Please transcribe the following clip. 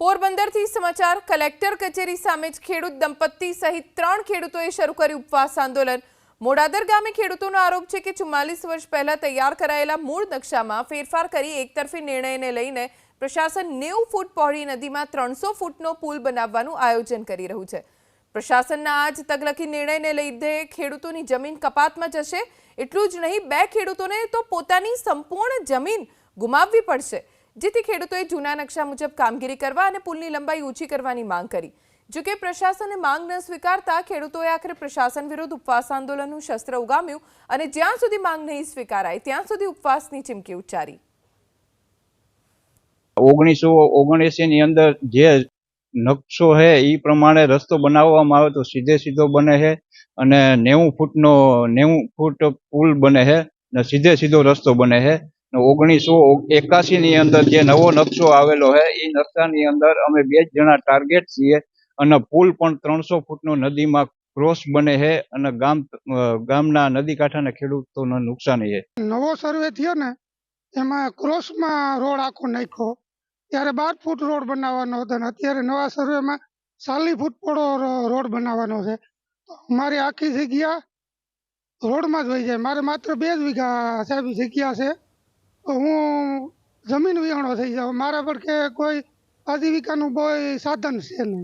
પોરબંદરથી સમાચાર કલેક્ટર કચેરી સામે જ ખેડૂત દંપતી સહિત ત્રણ ખેડૂતોએ શરૂ કર્યું ઉપવાસ આંદોલન. મોડાદર ગામે ખેડૂતોનો આરોપ છે કે ચુમ્માલીસ વર્ષ પહેલા તૈયાર કરાયેલા મૂળ નકશામાં ફેરફાર કરી એકતરફી નિર્ણયને લઈને પ્રશાસન નેવું ફૂટ પહોળી નદીમાં ત્રણસો ફૂટનો પુલ બનાવવાનું આયોજન કરી રહ્યું છે. પ્રશાસનના આ જ તગલકી નિર્ણયને લીધે ખેડૂતોની જમીન કપાતમાં જશે. એટલું જ નહીં, બે ખેડૂતોને તો પોતાની સંપૂર્ણ જમીન ગુમાવવી પડશે. જેથી ખેડૂતોએ જૂના નકશા મુજબ કામગીરી કરવા અને પુલની લંબાઈ ઊંચી કરવાની માંગ કરી. જો કે પ્રશાસને માંગ ન સ્વીકારતા ખેડૂતોએ આખરે પ્રશાસન વિરુદ્ધ ઉપવાસ આંદોલનનું શસ્ત્ર ઉગામ્યું અને જ્યાં સુધી માંગ નહીં સ્વીકારાય, ત્યાં સુધી ઉપવાસની ચીમકી ઉચ્ચારી. ઓગણીસો ઓગણએસી ની અંદર જે નકશો છે એ પ્રમાણે રસ્તો બનાવવામાં આવે તો સીધે સીધો બને છે અને નેવું ફૂટનો, નેવું ફૂટ પુલ બને છે ને સીધે સીધો રસ્તો બને છે ઓગણીસો એકાસી ની અંદર જે નવો નકશો આવેલો છે એ નકશાની અંદર અમે બે જણા ટાર્ગેટ છીએ અને પુલ પણ ત્રણસો ફૂટનો નદીમાં ક્રોસ બને છે અને ગામ ગામના નદી કાંઠાના ખેડૂતોને નુકસાની છે નવો સર્વે થયો ને, એમાં ક્રોસમાં રોડ આખો નાખ્યો. ત્યારે બાર ફૂટ રોડ બનાવવાનો હતો ને, અત્યારે નવા સર્વેમાં સાલી ફૂટ પડો રોડ બનાવવાનો છે. અમારી આખી જગ્યા રોડમાં જ વહી જાય. મારે માત્ર બે જ વીઘા સાહેબ જગ્યા છે. હું જમીન વિહોણો થઈ જાઉં. મારા પર કોઈ આજીવિકાનું કોઈ સાધન છે નહીં.